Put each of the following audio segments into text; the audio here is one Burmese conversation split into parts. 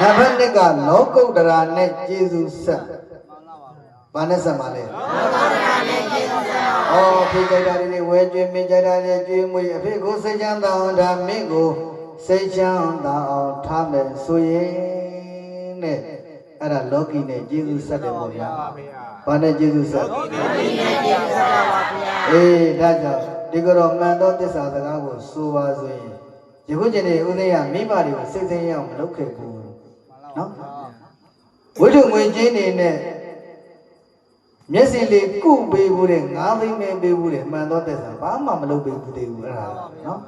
နံပါတ်1ကလောကုတ္တရာနဲ့ကျေးဇူးဆက်ဘာနဲ့ဆက်ပါလဲလောကုတ္တရာနဲ့ကျေးဇူးဆက်ဩဖေကြိုက်တာတွေဝဲကျွေးမင်းကြိုက်တာတွေကျွေးမွေအဖေကိုစိတ်ချမ်းသာအောင်ဒါမင်းကိုစိတ်ချမ်းသာအောင်ထားမယ်ဆိုရင်တဲ့အဲ့ဒါလောကီနဲ့ကျေးဇူးဆက်တယ်ပေါ့ဗျာဘာနဲ့ကျေးဇူးဆက်အေးဒါကြောင့်ဒီကတော့မှန်သောတစ္ဆာစကားကိုဆိုပါဆိုရင် ယခုချိန်နေဦးသိရမိဘတွေကိုစိတ်သိရအောင်မလုပ်ခဲ့ဘူးနော်ဝိတုငွေချင်းနေနဲ့မျက်စိလေးကုပေးဘူးတဲ့ငါးသိန်းနဲ့ပေးဘူးတဲ့မှန်သောတစ္ဆာဘာမှမလုပ်ပေးဘူးသေးဘူးအဲ့ဒါနော်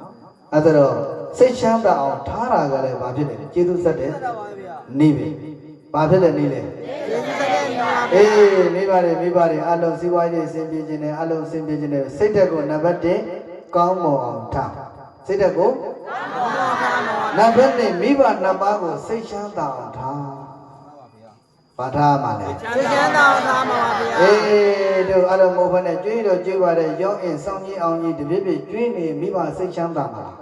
အဲ့ဒါတော့စိတ်ချမ်းသာအောင်ထားတာကလည်းဘာဖြစ်လဲကျေးဇူးဆက်တယ်နေပြီဘာဖြစ်လဲနေလဲအေးမိပါတယ်မိပါတယ်အလုံးစီးပွားရေးအဆင်ပြေခြင်းနဲ့အလုံးအဆင်ပြေခြင်းနဲ့စိတ်ဓာတ်ကိုနံပါတ်1ကောင်းမွန်အောင်ထားစိတ်ဓာတ်ကို နံပါတ်2မိဘနှစ်ပါးကိုစိတ်ချမ်းသာအောင်ထားဘာထားမှလဲကျေးဇူးတော်သားပါဗျာအေးတို့အဲ့လိုမဟုတ်ဘဲနဲ့ကျွေးတော့ကျွေးပါတဲ့ရောင်းအင်ဆောင်ကြီးအောင်ကြီးတပြည့်ပြည့်ကျွေးနေမိဘစိတ်ချမ်းသာမှာလား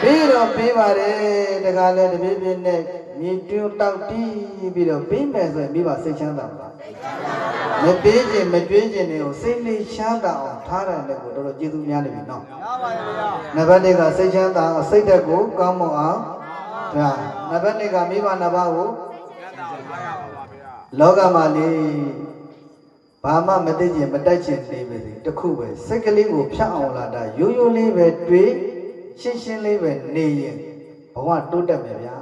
ပြီးတော့ပေးပါတယ်တခါလဲတပြည့်ပြည့်နဲ့မြေတွန်းတောက်တီးပြီးတော့ပေးမယ်ဆိုရင်မိဘစိတ်ချမ်းသာမှာလားမ ပေးခြင်းမကျွေးခြင်းတွေကိုစိတ်လေးချမ်းသာအောင်ထားတယ်လည်းကိုတော်တော်ကျေးဇူးများနေပြီနော်ရပါဗျာနံပါတ်1ကစိတ်ချမ်းသာအောင်စိတ်ဓာတ်ကိုကောင်းမွန်အောင်ဒါနံပါတ်2ကမိဘနှစ်ပါးကိုလောကမှာလေဘာမှမသိကျင်မတိုက်ကျင်နေပါစေတခုပဲစိတ်ကလေးကိုဖြတ်အောင်လာတာရိုးရိုးလေးပဲတွေးရှင်းရှင်းလေးပဲနေရင်ဘဝတိုးတက်မယ်ဗျာ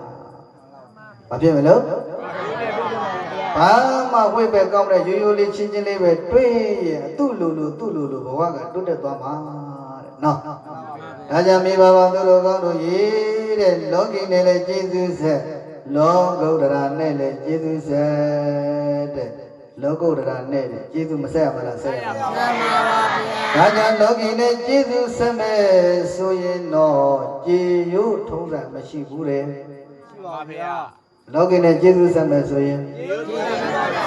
ဘာဖြစ်မလို့ ဘာမှဝိပဲကောင်းတဲ့ရိုးရိုးလေးချင်းချင်းလေးပဲတွေးရင်သူ့လိုလိုသူ့လိုလိုဘဝကတိုးတက်သွားမှာတဲ့နော်ဒါကြောင့်မိဘဘာသူတို့ကောင်းတို့ရေးတဲ့လောကီနဲ့လည်းကျေးဇူးဆက်လောကုတ္တရာနဲ့လည်းကျေးဇူးဆက်တဲ့လောကုတ္တရာနဲ့လည်းကျေးဇူးမဆက်ရမလားဆက်ရမလားဒါကြောင့်လောကီနဲ့ကျေးဇူးဆက်မယ်ဆိုရင်တော့ကျေရုထုံးစံမရှိဘူးတဲ့ရှိပါဗျာ လောကီနဲ့ကျေးဇူးဆက်မယ်ဆိုရင်ကျေးဇူးတော်ရှိပါဗျာ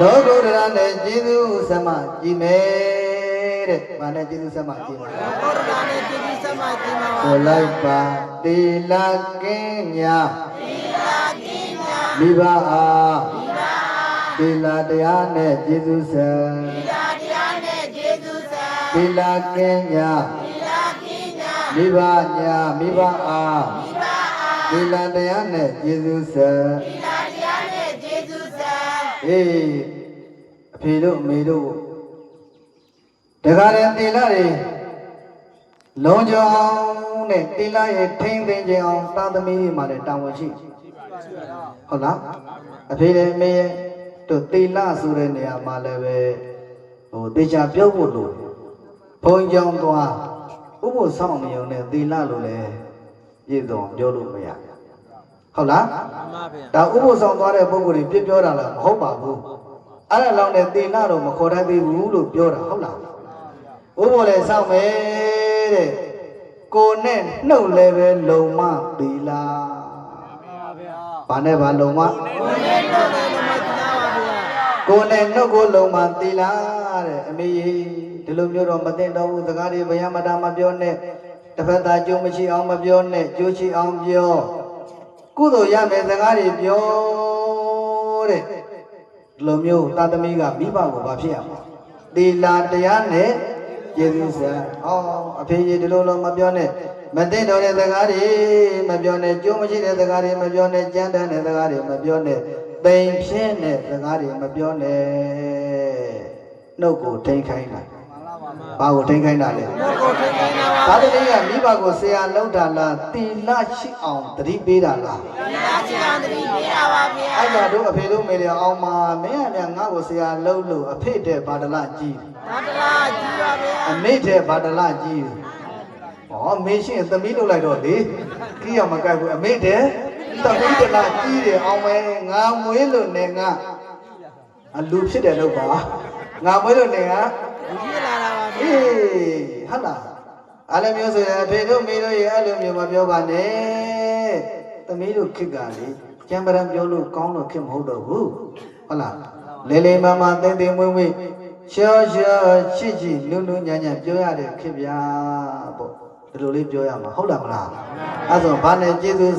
လောကုတ္တရာနဲ့ကျေးဇူးဆက်မှကြည်မယ်တဲ့။ဘာနဲ့ကျေးဇူးဆက်မှကြည်မလဲဘောရတာနဲ့ကျေးဇူးဆက်မှကြည်ပါကိုလိုက်ပါတေလာကင်းညာမိဘအားတေလာတရားနဲ့ကျေးဇူးဆက်တေလာကင်းညာမိဘညာမိဘအား တေလာတရားနဲ့ကျေးဇူးဆက်အေးအဖေတို့အမေတို့တခါတည်းတေလာတွေလုံးကြောင်းနဲ့တေလာရဲ့ထိမ့်သိမ်းခြင်းအောင်သာသမီတွေမှာလည်းတာဝန်ရှိဟုတ်လားအဖေလည်းမေရဲ့တို့တေလဆိုတဲ့နေရာမှာလည်းပဲဟိုတေချာပြောဖို့လို့ဘုံကြောင်သွားဥပ္ပဆောင်နေုံနဲ့တေလလို့လည်း ပြည့်စုံပြောလို့မရဟုတ်လားမှန်ပါဗျာဒါဥပ္ပဆောင်သွားတဲ့ပုံကိုယ်တွေပြပြောတာလားမဟုတ်ပါဘူးအဲ့ဒါလောက်နဲ့တေလတော့မခေါ်တတ်သေးဘူးလို့ပြောတာဟုတ်လားဥပ္ပလည်းဆောင်မယ်တဲ့ကိုနဲ့နှုတ်လည်းပဲလုံမသီလာဗျာဘာနဲ့ဘာလုံမကိုနဲ့တော့လည်းမကြပါဗျာကိုယ်နဲ့နှုတ်ကိုလုံမှသီလားတဲ့အမေကြီးဒီလိုမျိုးတော့မသိတော့ဘူးစကားတွေဘယမတာမပြောနဲ့ တစ်ဖက်သားကြိုးမရှိအောင်မပြောနဲ့ကြိုးရှိအောင်ပြောကုသိုလ်ရမယ်စကားတွေပြောတဲ့ဒီလိုမျိုးသာသမီကမိဘကိုဘာဖြစ်ရမှာသီလာတရားနဲ့ကျေးဇူးဆက်ဟောအဖေကြီးဒီလိုလိုမပြောနဲ့မသိတော့တဲ့စကားတွေမပြောနဲ့ကြိုးမရှိတဲ့စကားတွေမပြောနဲ့ကြမ်းတမ်းတဲ့စကားတွေမပြောနဲ့ပိန်ဖြစ်တဲ့စကားတွေမပြောနဲ့နှုတ်ကိုထိန်ခိုင်းတာ ဘာကိုထိန်ခိုင်းတာလဲကိုကိုထိခိုင်းတာပါသာသမီကမိဘကိုဆရာလောက်တာလားတီလရှိအောင်တတိပေးတာလားလာချင်အောင်တတိပေးတာပါဗျာအဲ့ဒါတို့အဖေတို့မေတွေအောင်မမင်းအမြငါ့ကိုဆရာလောက်လို့အဖေတဲ့ဘာတလကြီးဒါတလားကြည့်ပါဗျာအမေတဲ့ဘာတလကြီးဟောမင်းရှင်သမီးလုပ်လိုက်တော့လေကြီးရမကြိုက်ဘူးအမေတဲ့သမီးတလကြီးတယ်အောင်မဲငါမွေးလို့နေငါအလူဖြစ်တယ်လို့ပါငါမွေးလို့နေငါဖြစ်လာတာပါဗျာ အေးဟုတ်လားအဲ့လိုမျိုးဆိုရင်အဖေတို့မိတို့ရဲ့အဲ့လိုမျိုးမပြောပါနဲ့သမီးတို့ခစ်ကလေကျံပရံပြောလို့ကောင်းလို့ခစ်မဟုတ်တော့ဘူးဟုတ်လားလေလေမမသိမ့်သိမ့်မွေ့မွေ့ရှောရှောချစ်ချစ်နုနုညံ့ညံ့ပြောရတဲ့ခစ်ဗျာပေါ့ဒီလိုလေးပြောရမှာဟုတ်လားမလားအဲ့ဆိုဘာနဲ့ကျေးဇူး